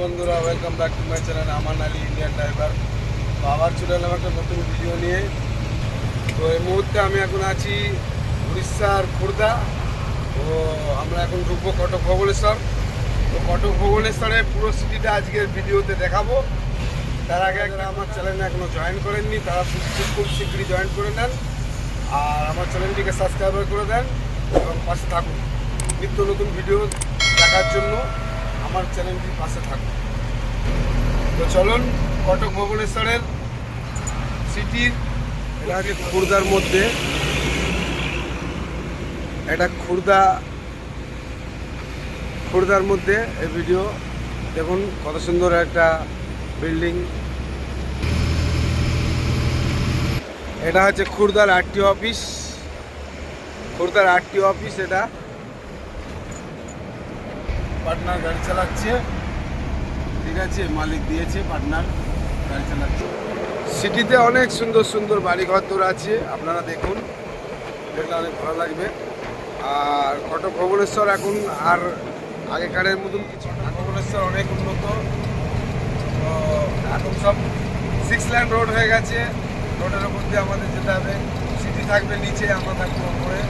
বন্ধুরা welcome back to my channel Aman Ali Indian driver তো আবার চলে এলাম একটা নতুন ভিডিও নিয়ে। তো এই মুহূর্তে আমি এখন আছি উড়িষ্যার খুর্দা। তো আমরা এখন ঢুকবো কটক ভুবনেশ্বর। তো কটক ভুবনেশ্বরে পুরো সিটিটা আজকের ভিডিওতে দেখাবো। তার আগে যারা আমার চ্যানেলে এখনও জয়েন করেননি, তারা খুব শীঘ্রই জয়েন করে নেন। আর আমার চ্যানেলটিকে সাবস্ক্রাইবার করে দেন এবং পাশে থাকুন। নিত্য নতুন ভিডিও দেখার জন্য। আমার চ্যানেলটির পাশে থাকুন। তো চলুন, কটক ভুবনেশ্বরের সিটির এটা হচ্ছে খুর্দার মধ্যে এটা খুর্দা খুর্দার মধ্যে এই ভিডিও দেখুন, কত সুন্দর একটা বিল্ডিং এটা হচ্ছে খুর্দার আরটি অফিস। খুর্দার আরটি অফিস এটা। পার্টনার গাড়ি চালাচ্ছে। ঠিক আছে, মালিক দিয়েছে পার্টনার গাড়ি চালাচ্ছে। সিটিতে অনেক সুন্দর সুন্দর বাড়িঘর দৌর আছে, আপনারা দেখুন। এটা অনেক ভালো লাগবে। আর কটক ভুবনেশ্বর এখন আর আগেকারের মতন কিছু ভুবনেশ্বর অনেক উন্নত। তো এখন সব সিক্স লাইন রোড হয়ে গেছে। রোডের উপর দিয়ে আমাদের যেতে হবে। সিটি থাকবে নিচে, আমরা থাকব উপরে।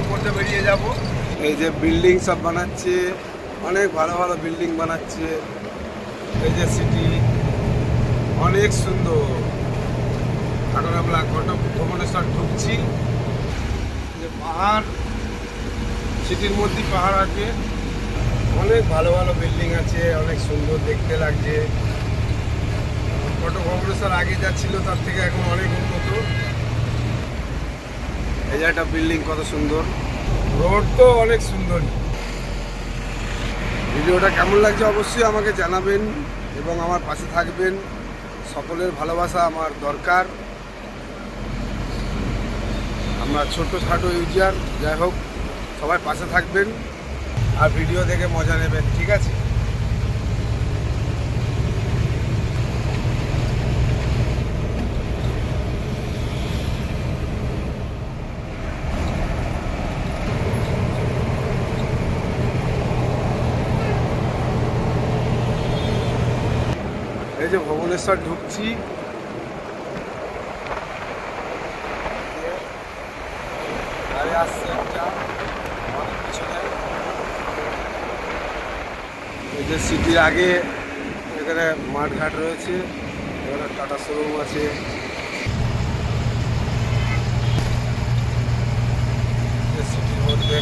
উপর দিয়ে বেরিয়ে যাব। এই যে বিল্ডিং সব বানাচ্ছে। অনেক ভালো ভালো বিল্ডিং বানাচ্ছে। এই যে সিটি অনেক সুন্দর। এখন আমরা কটক ভুবনেশ্বর ঢুকছি। যে পাহাড় সিটির মধ্যে পাহাড় আছে। অনেক ভালো ভালো বিল্ডিং আছে, অনেক সুন্দর দেখতে লাগছে। কটক ভুবনেশ্বর আগে যা ছিল তার থেকে এখন অনেক উন্নত। এই যে একটা বিল্ডিং কত সুন্দর। রোড তো অনেক সুন্দর ভিডিওটা কেমন লাগছে অবশ্যই আমাকে জানাবেন এবং আমার পাশে থাকবেন। সকলের ভালোবাসা আমার দরকার। আমরা ছোট খাটো ইউজার যাই হোক, সবাই পাশে থাকবেন আর ভিডিও দেখে মজা নেবেন, ঠিক আছে? এই ঢুকছি। এই যে সিটির আগে, এখানে মাঠঘাট রয়েছে, এখানে টাটা শোরুম আছে।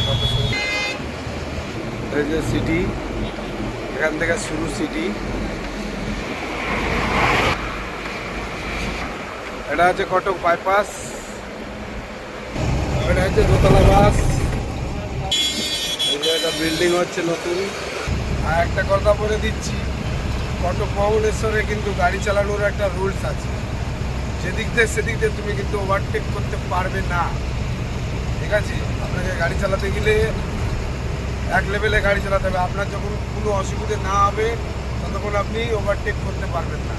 কত এই যে সিটি, এখান থেকে শুরু সিটি। এটা হচ্ছে কটক বাইপাস এটা হচ্ছে দোতলা বাস। একটা বিল্ডিং হচ্ছে নতুন। আর একটা কথা বলে দিচ্ছি, কটক ভুবনেশ্বরে কিন্তু গাড়ি চালানোর একটা রুলস আছে। যেদিক দিয়ে সেদিক দিয়ে তুমি কিন্তু ওভারটেক করতে পারবে না। ঠিক আছে? আপনাকে গাড়ি চালাতে গেলে এক লেভেলে গাড়ি চালাতে হবে। আপনার যখন কোনো অসুবিধে না হবে, ততক্ষণ আপনি ওভারটেক করতে পারবেন না।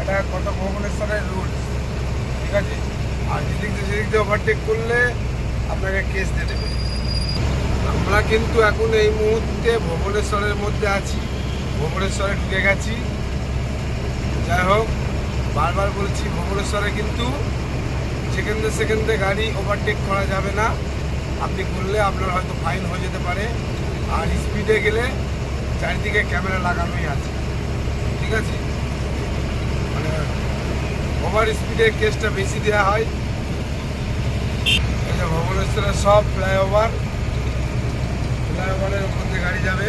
এটা কটক ভুবনেশ্বরের রুলস ঠিক আছে? আর যেদিক দিয়ে সেদিক দিয়ে ওভারটেক করলে আপনাকে কেস দিয়ে দেবে। আমরা কিন্তু এখন এই মুহূর্তে ভুবনেশ্বরের মধ্যে আছি। ভুবনেশ্বরে ঢুকে গেছি। যাই হোক, বারবার বলছি, ভুবনেশ্বরে কিন্তু সেকেন্ডে সেকেন্ডে গাড়ি ওভারটেক করা যাবে না। আপনি করলে আপনার হয়তো ফাইন হয়ে যেতে পারে। আর স্পিডে গেলে চারিদিকে ক্যামেরা লাগানোই আছে। ঠিক আছে? ওভার স্পিডে কেসটা বেশি দেওয়া হয়। ভবনেশ্বরের সব ফ্লাইওভার ফ্লাইওভারের মধ্যে গাড়ি যাবে।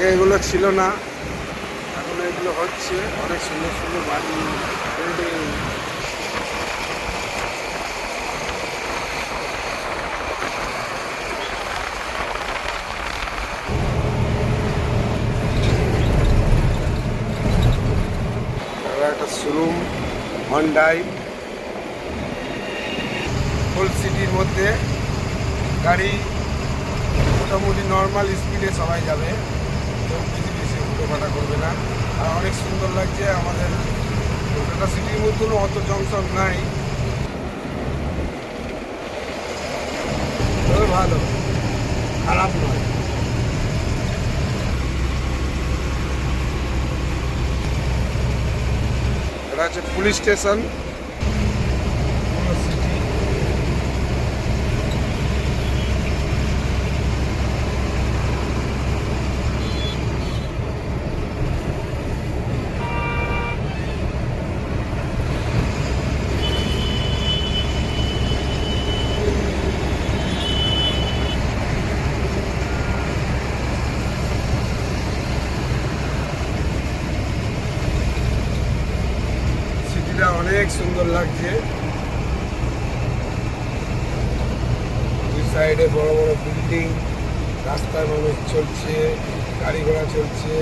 আগে এগুলো ছিল না। এখন এগুলো হচ্ছে। অনেক সুন্দর সুন্দর বাড়ি বিল্ডিং একটা শোরুম হন্ডাই হোল সিটির মধ্যে গাড়ি মোটামুটি নর্মাল স্পিডে সবাই যাবে। বেশি করবে না। আর অনেক সুন্দর লাগছে আমাদের কলকাতা সিটির মতন অত জংশন নাই। ভালো, খারাপ নয়। এটা হচ্ছে পুলিশ স্টেশন সিটি সিটিটা অনেক সুন্দর লাগছে। দুই সাইডে বড় বড় বিল্ডিং রাস্তায় মানুষ চলছে গাড়ি ঘোড়া চলছে।